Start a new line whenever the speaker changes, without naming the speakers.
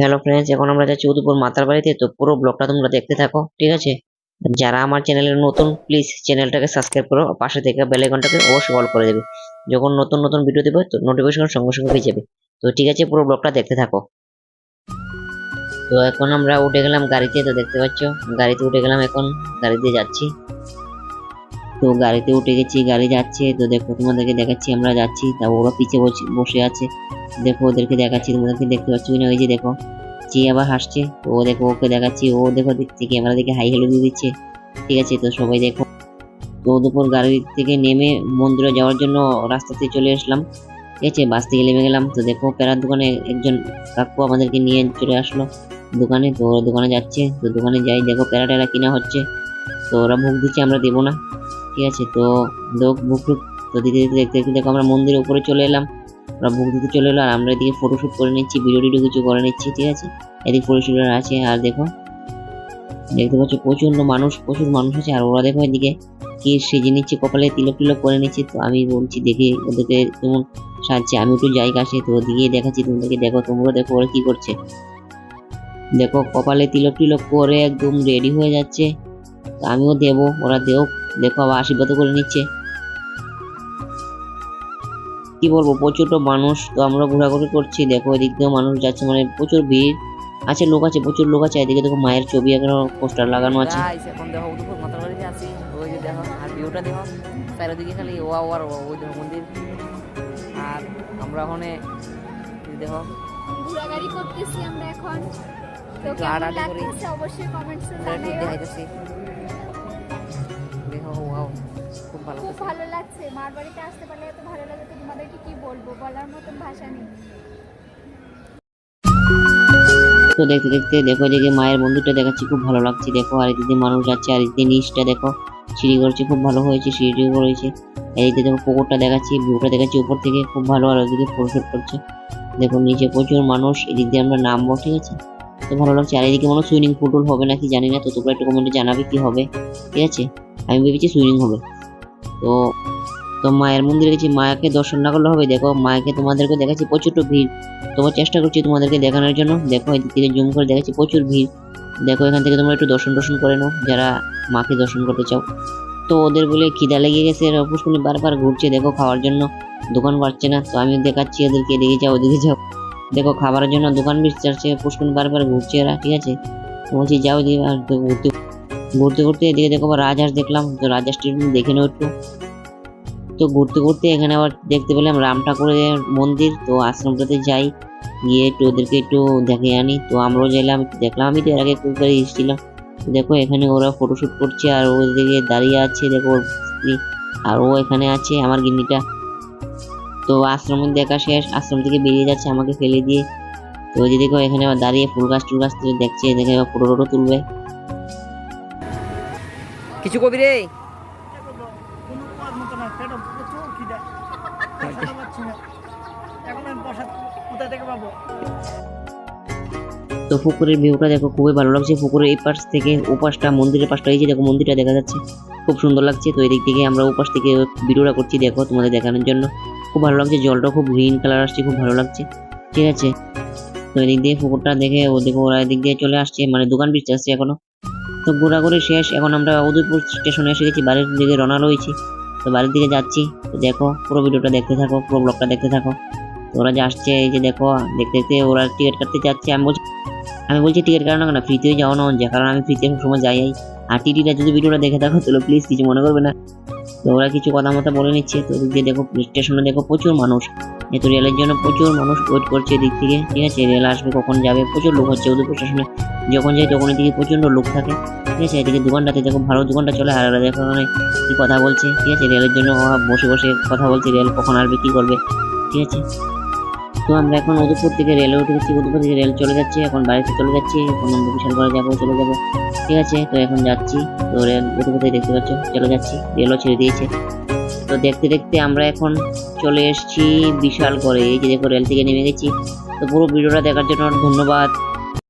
Hello friends এখন আমরা যাচ্ছি উদয়পুর মাতার বাড়িতে। তো পুরো ব্লগটা তোমরা দেখতে থাকো, ঠিক আছে? যারা আমার চ্যানেলে নতুন প্লিজ চ্যানেলটাকে সাবস্ক্রাইব করো। পাশে থেকে বেল আইকনটাকে অবশ্যই অল করে দেবে। যখন নতুন নতুন ভিডিও দেবে, তো নোটিফিকেশন সঙ্গে সঙ্গে পেয়ে যাবে। তো ঠিক আছে, পুরো ব্লগটা দেখতে থাকো। তো এখন আমরা উঠে গেলাম গাড়িতে, তো দেখতে পাচ্ছ? গাড়িতে উঠে গেলাম এখন গাড়িতে যাচ্ছি। তো গাড়িতে উঠে গেছি, গাড়ি যাচ্ছে। তো দেখো তোমাদেরকে দেখাচ্ছি, আমরা যাচ্ছি। তা ওরা পিছে বসে- বসে আছে। দেখো ওদেরকে দেখাচ্ছি তোমাদেরকে দেখতে পাচ্ছ কিনা ওই যে দেখো চি আবার হাসছে তো ও দেখো ওকে দেখাচ্ছি ও দেখো দেখছি ক্যামেরা দিকে হাই হ্যালো দিয়ে দিচ্ছে ঠিক আছে তো সবাই দেখো তো দুপুর গাড়ি থেকে নেমে মন্দিরে যাওয়ার জন্য রাস্তাতে চলে আসলাম ঠিক আছে বাস থেকে নেমে গেলাম তো দেখো প্যারার দোকানে একজন কাকু আমাদেরকে নিয়ে চলে আসলো দোকানে তো ওরা দোকানে যাচ্ছে তো দোকানে যাই দেখো প্যারা ট্যারা কিনা হচ্ছে তো ওরা ভোগ দিচ্ছে আমরা দেবো না ঠিক আছে তো ভুক টুক তো দিতে দিতে দেখতে দেখতে দেখো আমরা মন্দিরের উপরে চলে এলাম ওরা বুক দিতে চলে এলো, আর আমরা এদিকে ফটোশুট করে নিচ্ছি ভিডিও টিডিও কিছু করে নিচ্ছি, ঠিক আছে? এদিকে ফটোশুট আছে, আর দেখো, দেখতে পাচ্ছ প্রচণ্ড মানুষ, প্রচুর মানুষ আছে, আর ওরা দেখো এদিকে কি সেজে নিচ্ছে, কপালে তিলক টিলক করে নিচ্ছে, তো আমি বলছি দেখে ওদেরকে কেমন সাজছে, আমি একটু যাই কাছে তো ওদিকে দেখাচ্ছি তোমাদেরকে, দেখো, তোমরা দেখো ওরা কি করছে। দেখো, কপালে তিলক টিলক করে একদম রেডি হয়ে যাচ্ছে আমিও দেবো, ওরা দেও, দেখো আবার আশীর্বাদ করে নিচ্ছে। কি বলব প্রচুর তো মানুষ তো আমরা ঘোরাঘুরি করছি। দেখো এদিক দিয়েও মানুষ যাচ্ছে মানে প্রচুর ভিড়। আছে লোক আছে প্রচুর লোক আছে। এদিকে দেখো মায়ের ছবি এখনও পোস্টার লাগানো আছে।
এখন দেখো উদয়পুর মাতার বাড়িতে আছি। ওই যে দেখো আর ভিউটা দেখো চারিদিকে খালি ওয়া ওয়ার ওই দেখো মন্দির। আর আমরা ওখানে দেখো।
ঘোরাঘুরি করতেছি আমরা এখন। তো কেমন লাগতেছে? অবশ্যই কমেন্টসে
আমরা একটু
জানাও
দেখাইতেছি। দেখো ভালো
খুব ভালো লাগছে। মার বাড়িতে আসতে পারলে এত ভালো লাগে তো তোমাদেরকে কি বলব? বলার মতন ভাষা নেই।
তো দেখতে দেখতে দেখো এদিকে মায়ের মন্দিরটা দেখাচ্ছি খুব ভালো লাগছে। দেখো আর এদিকে মানুষ যাচ্ছে আর এদিকে নিচটা দেখো সিঁড়ি করছে খুব ভালো হয়েছে সিঁড়ি করেছে। এদিকে দেখো পুকুরটা দেখাচ্ছি ভিউটা দেখাচ্ছি উপর থেকে খুব ভালো আর ওদিকে ফটোশুট করছে। দেখো নিচে প্রচুর মানুষ এদিক দিয়ে আমরা নামবো ঠিক আছে? তো ভালো লাগছে। আর এদিকে মনে সুইমিং পুল হবে নাকি জানি না তো তোমরা একটু কমেন্টে জানাবে কি হবে ঠিক আছে? আমি ভেবেছি সুইমিং হবে। তো তো মায়ের মন্দিরে গেছি, মায়াকে দর্শন না করলে হবে, দেখো, মায়াকে তোমাদেরকে দেখাচ্ছি প্রচুর ভিড়। তোমার চেষ্টা করছি তোমাদেরকে দেখানোর জন্য, দেখো থেকে জুম করে দেখাচ্ছি প্রচুর ভিড়। দেখো, এখান থেকে তোমরা একটু দর্শন দর্শন করে নাও, যারা মাকে দর্শন করতে চাও। তো ওদের বলে খিদা লেগে গেছে, এরা পুষ্কুনি বারবার ঘুরছে, দেখো, খাওয়ার জন্য দোকান পাচ্ছে না। তো আমি দেখাচ্ছি ওদেরকে এদিকে যাও, ওদিকে যাও। দেখো, খাবারের জন্য দোকান বিচছে পুষ্কুনি বারবার ঘুরছে এরা, ঠিক আছে? বলছি, যাও, এদিকে, আর ঘুরতে ঘুরতে ঘুরতে এদিকে দেখো আবার রাজহাঁস দেখলাম, তো রাজহাঁস দেখে নাও একটু। তো ঘুরতে ঘুরতে এখানে আবার দেখতে পেলাম রাম ঠাকুরের মন্দির, তো আশ্রমটাতে যাই, গিয়ে একটু ওদেরকে একটু দেখে আনি। তো আমরাও গেলাম দেখলাম, আমি তো এর আগে করে এসেছিলাম। দেখো এখানে ওরা ফটোশ্যুট করছে, আর ওদিকে দাঁড়িয়ে আছে, দেখো আর ও এখানে আছে, আমার গিন্নিটা। তো আশ্রম দেখা শেষ, আশ্রম থেকে বেরিয়ে যাচ্ছে আমাকে ফেলে দিয়ে। তো ওই যে দেখো এখানে আবার দাঁড়িয়ে ফুল গাছ টুল গাছ দেখছে দেখে ফটো টটো তুলবে।
কোথা থেকে পাবো
তো পুকুরের ভিউটা দেখো, খুবই ভালো লাগছে। পুকুরের এই পাশ থেকে ওপাশটা, মন্দিরের পাশটা, এই যে দেখো, মন্দিরটা দেখা যাচ্ছে। খুব সুন্দর লাগছে। তো এদিক থেকে আমরা ওপাশ থেকে ভিডিওটা করছি, দেখো, তোমাদের দেখানোর জন্য। খুব ভালো লাগছে, জলটা খুব গ্রিন কালার আসছে, খুব ভালো লাগছে। ঠিক আছে? তো এদিক দিয়ে পুকুরটা দেখে ওদিকে ওরা এদিক দিয়ে চলে আসছে। মানে দোকান পিছতে আসছে এখনও। তো ঘোরাঘুরি শেষ, এখন আমরা উদয়পুর স্টেশনে এসে গেছি বাড়ির দিকে রওনা রয়েছি। তো বাড়ির দিকে যাচ্ছি, তো দেখো পুরো ভিডিওটা দেখতে থাকো, পুরো ব্লগটা দেখতে থাকো। তো ওরা যে আসছে, এই যে দেখো, দেখতে দেখতে ওরা টিকিট কাটতে যাচ্ছে। আমি বলছি আমি বলছি টিকিট কাটানো কেন? ফ্রিতেই যাওয়া না, যে কারণ আমি ফ্রিতে সময় যাই। আর টিটিটা যদি ভিডিওটা দেখে থাকো, তাহলে প্লিজ কিছু মনে করবে না। তো ওরা কিছু কথা মতো বলে নিচ্ছে। তো দিয়ে দেখো, স্টেশনে দেখো প্রচুর মানুষ। যেহেতু রেলের জন্য প্রচুর মানুষ ওয়েট করছে এদিক থেকে। ঠিক আছে, রেল আসবে কখন যাবে? প্রচুর লোক হচ্ছে উদয়পুর স্টেশনে। যখন যাই তখন এদিকে প্রচণ্ড লোক থাকে, ঠিক আছে? এদিকে দোকানটাতে দেখো, ভালো দোকানটা চলে, আর দেখো ওখানে কি কথা বলছে, ঠিক আছে? রেলের জন্য বসে বসে কথা বলছে, রেল কখন আসবে কি করবে, ঠিক আছে? তো আমরা এখন উদয়পুর থেকে রেলে উঠে গেছি, উদয়পুর থেকে রেল চলে যাচ্ছে, এখন বাড়িতে চলে যাচ্ছি, এখন আমরা বিশাল করে যাব, চলে যাব, ঠিক আছে? তো এখন যাচ্ছি, তো রেল উদয়পুর দেখতে পাচ্ছ, চলে যাচ্ছি, রেলও ছেড়ে দিয়েছে। তো দেখতে দেখতে আমরা এখন চলে এসেছি বিশাল করে, এই যে দেখো রেল থেকে নেমে গেছি। তো পুরো ভিডিওটা দেখার জন্য ধন্যবাদ।